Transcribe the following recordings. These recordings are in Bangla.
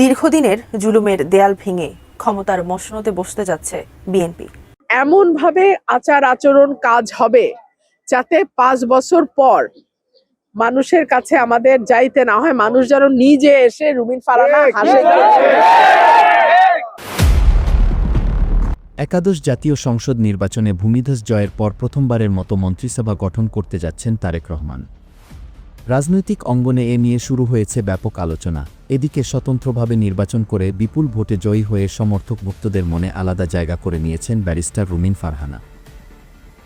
দীর্ঘদিনের জুলুমের দেয়াল ভেঙে ক্ষমতার মসনদে বসতে যাচ্ছে বিএনপি। এমন ভাবে আচার আচরণ কাজ হবে যাতে পাঁচ বছর পর মানুষের কাছে আমাদের যাইতে না হয় মানুষ যেন নিজে এসে রুমিন ফারানা হাসে। একাদশ জাতীয় সংসদ নির্বাচনে ভূমিধস জয়ের পর প্রথমবারের মতো মন্ত্রিসভা গঠন করতে যাচ্ছেন তারেক রহমান। রাজনৈতিক অঙ্গনে এ নিয়ে শুরু হয়েছে ব্যাপক আলোচনা। এদিকে স্বতন্ত্রভাবে নির্বাচন করে বিপুল ভোটে জয়ী হয়ে সমর্থক ভক্তদের মনে আলাদা জায়গা করে নিয়েছেন ব্যারিস্টার রুমিন ফারহানা।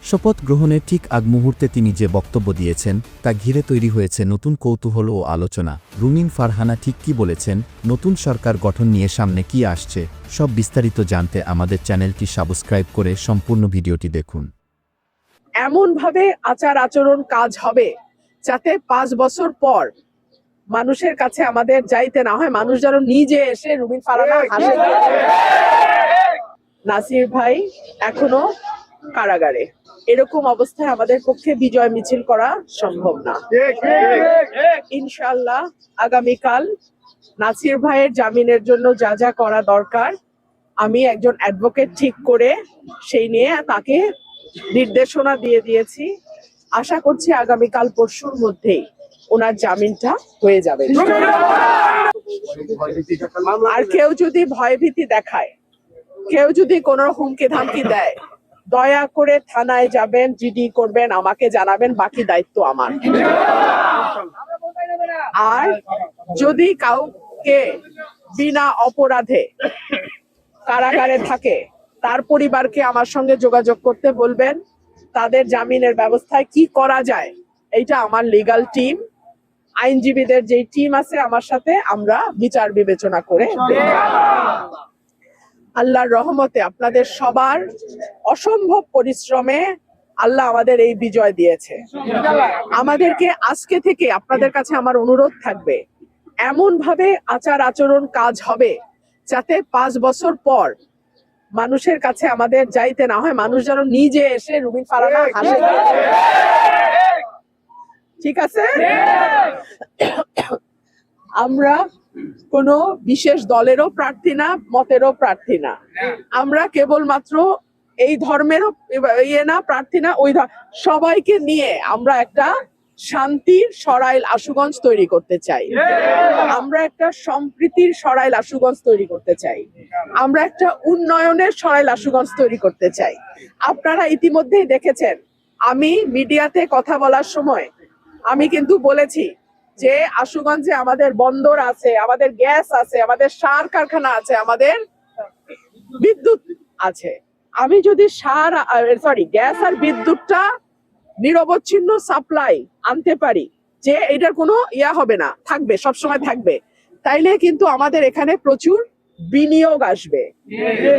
শপথ গ্রহণের ঠিক আগ মুহূর্তে তিনি যে বক্তব্য দিয়েছেন, তা ঘিরে তৈরি হয়েছে নতুন কৌতূহল ও আলোচনা। রুমিন ফারহানা ঠিক কি বলেছেন, নতুন সরকার গঠন নিয়ে সামনে কি আসছে, সব বিস্তারিত জানতে আমাদের চ্যানেলটি সাবস্ক্রাইব করে সম্পূর্ণ ভিডিওটি দেখুন। এমনভাবে আচার আচরণ কাজ হবে, যাতে পাঁচ বছর পর মানুষের কাছে আমাদের যাইতে না হয় মানুষ যেন নিজে এসে রুমিন ফারানা হাসে। নাসির ভাই এখনও কারাগারে। এরকম অবস্থায় আমাদের পক্ষে বিজয় মিছিল করা সম্ভব না। ইনশাল্লাহ আগামীকাল নাসির ভাইয়ের জামিনের জন্য যা যা করা দরকার আমি একজন অ্যাডভোকেট ঠিক করে সেই নিয়ে তাকে নির্দেশনা দিয়ে দিয়েছি। আশা করছি আগামীকাল পরশুর মধ্যেই ওনার জামিনটা হয়ে যাবে। আর কেউ যদি ভয়ভীতি দেখায়, কেউ যদি কোনো হুমকি ধামকি দেয়, দয়া করে থানায় যাবেন, জিডি করবেন, আমাকে জানাবেন, বাকি দায়িত্ব আমার। আর যদি কাউকে বিনা অপরাধে কারাগারে থাকে, তার পরিবারকে আমার সঙ্গে যোগাযোগ করতে বলবেন, তাদের জামিনের ব্যবস্থায় কি করা যায়, এইটা আমার লিগাল টিম আইনজীবীদের যে টিম আছে আমার সাথে আমরা বিচার বিবেচনা করে আল্লাহর রহমতে আপনাদের সবার অসম্ভব পরিশ্রমে আল্লাহ আমাদের এই বিজয় দিয়েছে। আমাদেরকে আজকে থেকে আপনাদের কাছে আমার অনুরোধ থাকবে এমন ভাবে আচার আচরণ কাজ হবে যাতে পাঁচ বছর পর মানুষের কাছে আমাদের যাইতে না হয়, মানুষ যেন নিজে এসে রুমিন ফারানা হাসে ঠিক আছে? আমরা কোনো বিশেষ দলেরও প্রার্থী না মতেরও প্রার্থী না। আমরা কেবলমাত্র এই ধর্মেরও ইয়ে না প্রার্থী না ওই সবাইকে নিয়ে আমরা একটা শান্তির সরাইল আশুগঞ্জ তৈরি করতে চাই। আমরা একটা সম্প্রীতির সরাইল আশুগঞ্জ তৈরি করতে চাই। আমরা একটা উন্নয়নের সরাইল আশুগঞ্জ তৈরি করতে চাই। আপনারা ইতিমধ্যেই দেখেছেন আমি মিডিয়াতে কথা বলার সময় আমি কিন্তু বলেছি যে আশুগঞ্জে আমাদের বন্দর আছে, আমাদের গ্যাস আছে, আমাদের সার কারখানা আছে, আমাদের বিদ্যুৎ আছে। আমি যদি সার সরি গ্যাস আর বিদ্যুৎটা নিরবচ্ছিন্ন সাপ্লাই আনতে পারি, যে এটার কোনো ইয়া হবে না, থাকবে, সবসময় থাকবে, তাইলে কিন্তু আমাদের এখানে প্রচুর বিনিয়োগ আসবে।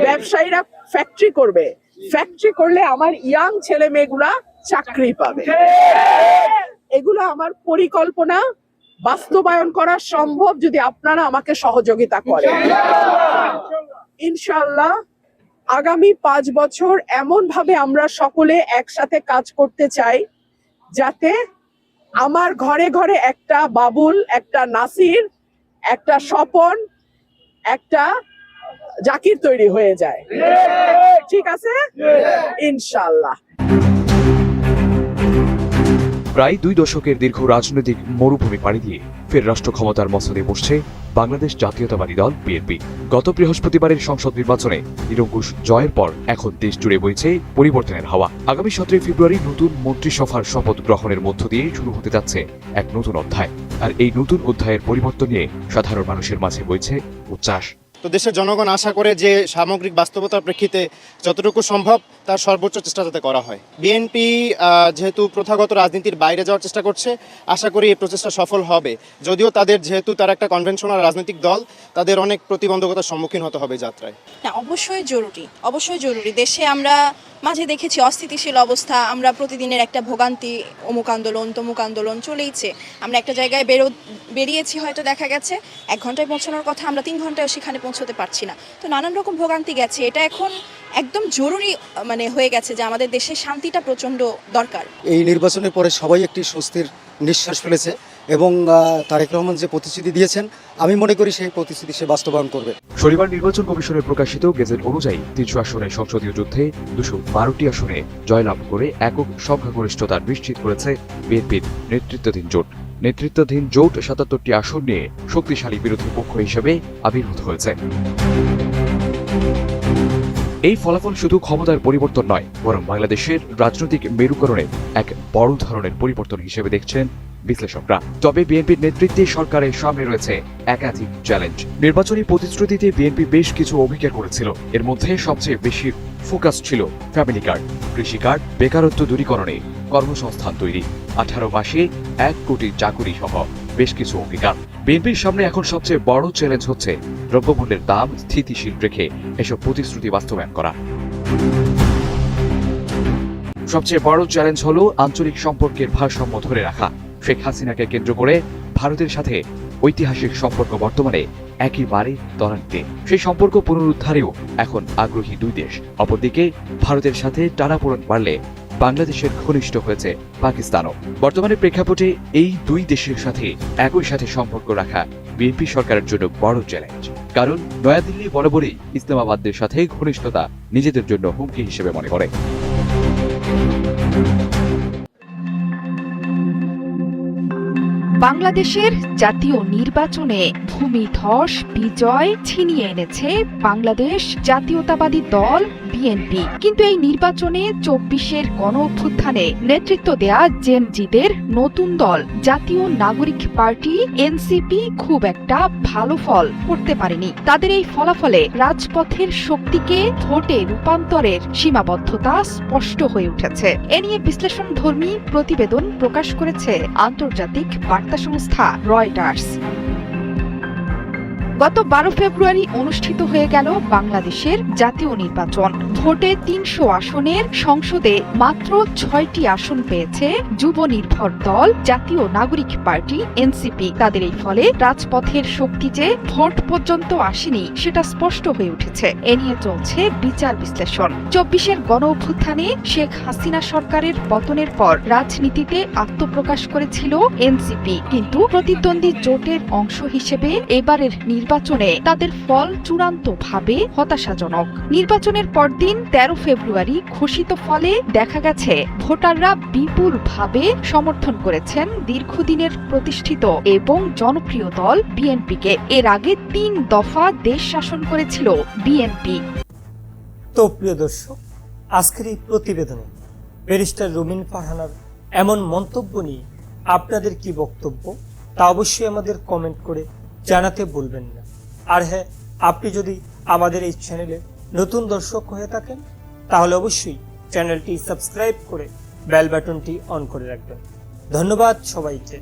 ব্যবসায়ীরা ফ্যাক্টরি করবে। ফ্যাক্টরি করলে আমার ইয়াং ছেলে মেয়েগুলা চাকরি পাবে। এগুলো আমার পরিকল্পনা বাস্তবায়ন করা সম্ভব যদি আপনারা আমাকে সহযোগিতা করেন। ইনশাল্লাহ আগামী পাঁচ বছর এমন ভাবে আমরা সকলে একসাথে কাজ করতে চাই যাতে আমার ঘরে ঘরে একটা বাবুল একটা নাসির একটা স্বপন একটা জাকির তৈরি হয়ে যায়। ঠিক আছে? ইনশাল্লাহ প্রায় দুই দশকের দীর্ঘ রাজনৈতিক মরুভূমি পাড়ি দিয়ে ফের রাষ্ট্র ক্ষমতার মসনদে বসছে বাংলাদেশ জাতীয়তাবাদী দল, বিএনপি। গত বৃহস্পতিবারের সংসদ নির্বাচনে নিরঙ্কুশ জয়ের পর এখন দেশ জুড়ে বইছে পরিবর্তনের হাওয়া। আগামী সতেরোই ফেব্রুয়ারি নতুন মন্ত্রিসভার শপথ গ্রহণের মধ্য দিয়ে শুরু হতে যাচ্ছে এক নতুন অধ্যায়। আর এই নতুন অধ্যায়ের পরিবর্তন নিয়ে সাধারণ মানুষের মাঝে বইছে উচ্ছ্বাস। তো দেশের জনগণ আশা করে যে সামগ্রিক বাস্তবতার প্রেক্ষিতে যতটুকু সম্ভব তার সর্বোচ্চ চেষ্টা যাতে করা হয়। বিএনপি যেহেতু প্রথাগত রাজনীতির বাইরে যাওয়ার চেষ্টা করছে, আশা করি এই প্রচেষ্টা সফল হবে। যদিও তাদের যেহেতু তারা একটা কনভেনশনাল রাজনৈতিক দল, তাদের অনেক প্রতিবন্ধকতার সম্মুখীন হতে হবে যাত্রায়। না, অবশ্যই জরুরি অবশ্যই জরুরি। দেশে আমরা মাঝে দেখেছি অস্থিতিশীল অবস্থা, আমরা প্রতিদিনের একটা ভোগান্তি, অমুক আন্দোলন, তমুক আন্দোলন চলেইছে। আমরা একটা জায়গায় বেরো, বেরিয়েছি হয়তো দেখা গেছে, এক ঘন্টায় পৌঁছানোর কথা আমরা তিন ঘন্টায় সেখানে পৌঁছতে পারছি না। তো নানান রকম ভোগান্তি গেছে। এটা এখন একদম জরুরি মানে হয়ে গেছে যে আমাদের দেশে শান্তিটা প্রচণ্ড দরকার। এই নির্বাচনের পরে সবাই একটি স্বস্তির নিঃশ্বাস ফেলেছে এবং আহ, তারেক রহমান যে প্রতিশ্রুতি দিয়েছেন আমি মনে করি সেই প্রতিশ্রুতি সে বাস্তবায়ন করবে। শনিবার নির্বাচন কমিশনের প্রকাশিত গেজেট অনুযায়ী তিনশো আসনের সংসদীয় যুদ্ধে দুশো বারোটি আসনে জয়লাভ করে একক সংখ্যাগরিষ্ঠতা নিশ্চিত করেছে বিএনপির নেতৃত্বাধীন জোট। নেতৃত্বাধীন জোট সাতাত্তরটি আসন নিয়ে শক্তিশালী বিরোধী পক্ষ হিসেবে আবির্ভূত হয়েছে। এই ফলাফল শুধু ক্ষমতার পরিবর্তন নয়, বরং বাংলাদেশের রাজনৈতিক মেরুকরণে এক বড় ধরনের পরিবর্তন হিসেবে দেখছেন বিশ্লেষকরা। তবে বিএনপির নেতৃত্বে সরকারের সামনে রয়েছে একাধিক চ্যালেঞ্জ। নির্বাচনী প্রতিশ্রুতিতে বিএনপি বেশ কিছু অঙ্গীকার করেছিল। এর মধ্যে সবচেয়ে বেশি ফোকাস ছিল ফ্যামিলি কার্ড, কৃষি কার্ড, বেকারত্ব দূরীকরণে কর্মসংস্থান তৈরি। আঠারো মাসে এক কোটি চাকুরি সহ বেশ কিছু অঙ্গীকার। বিএনপির সামনে এখন সবচেয়ে বড় চ্যালেঞ্জ হচ্ছে দ্রব্যমূল্যের দাম স্থিতিশীল রেখে এসব প্রতিশ্রুতি বাস্তবায়ন করা। সবচেয়ে বড় চ্যালেঞ্জ হলো আঞ্চলিক সম্পর্কের ভারসাম্য ধরে রাখা। শেখ হাসিনাকে কেন্দ্র করে ভারতের সাথে ঐতিহাসিক সম্পর্ক বর্তমানে একেবারে তরান্তে সেই সম্পর্ক পুনরুদ্ধারেও এখন আগ্রহী দুই দেশ। অপরদিকে ভারতের সাথে টানাপোড়েন বাড়লে বাংলাদেশের ঘনিষ্ঠ হয়েছে পাকিস্তানও। বর্তমানে প্রেক্ষাপটে এই দুই দেশের সাথে একই সাথে সম্পর্ক রাখা বিএনপি সরকারের জন্য বড় চ্যালেঞ্জ। কারণ নয়াদিল্লি বরাবরই ইসলামাবাদের সাথে ঘনিষ্ঠতা নিজেদের জন্য হুমকি হিসেবে মনে করে। বাংলাদেশের জাতীয় নির্বাচনে ভূমিধস বিজয় ছিনিয়ে এনেছে বাংলাদেশ জাতীয়তাবাদী দল, বিএনপি। কিন্তু এই নির্বাচনে চব্বিশের গণ অভ্যুত্থানে নেতৃত্ব দেয়া জেমজিদের নতুন দল, জাতীয় নাগরিক পার্টি, এনসিপি খুব একটা ভালো ফল করতে পারেনি। তাদের এই ফলাফলে রাজপথের শক্তিকে ভোটে রূপান্তরের সীমাবদ্ধতা স্পষ্ট হয়ে উঠেছে। এ নিয়ে বিশ্লেষণধর্মী প্রতিবেদন প্রকাশ করেছে আন্তর্জাতিক বার্তা সংস্থা রয়টার্স। গত বারো ফেব্রুয়ারি অনুষ্ঠিত হয়ে গেল বাংলাদেশের জাতীয় নির্বাচন। ভোটে তিনশো আসনের সংসদে মাত্র ছয়টি আসন পেয়েছে যুব নির্ভর দল, জাতীয় নাগরিক পার্টি, এনসিপি। তাদের এই ফলে রাজপথের শক্তি যে ভোট পর্যন্ত আসেনি, সেটা স্পষ্ট হয়ে উঠেছে। এ নিয়ে চলছে বিচার বিশ্লেষণ। চব্বিশের গণ অভ্যুত্থানে শেখ হাসিনা সরকারের পতনের পর রাজনীতিতে আত্মপ্রকাশ করেছিল এনসিপি। কিন্তু প্রতিদ্বন্দ্বী জোটের অংশ হিসেবে এবারের নির্বাচনে তাদের ফল চূড়ান্তভাবে হতাশাজনক। নির্বাচনের পরদিন তেরো ফেব্রুয়ারি ঘোষিত ফলে দেখা গেছে, ভোটাররা বিপুলভাবে সমর্থন করেছেন দীর্ঘদিনের প্রতিষ্ঠিত এবং জনপ্রিয় দল বিএনপিকে। এর আগে তিন দফা দেশ শাসন করেছিল বিএনপি। তো প্রিয় দর্শক, আজকের এই প্রতিবেদনে ব্যারিস্টার রুমিন ফারহানার এমন মন্তব্য নিয়ে আপনাদের কি বক্তব্য তা অবশ্যই আমাদের কমেন্ট করে জানাতে ভুলবেন না। আর হ্যাঁ আপনি যদি আমাদের এই চ্যানেলে নতুন দর্শক হয়ে থাকেন, তাহলে অবশ্যই চ্যানেলটি সাবস্ক্রাইব করে বেল বাটনটি অন করে রাখবেন। ধন্যবাদ সবাইকে।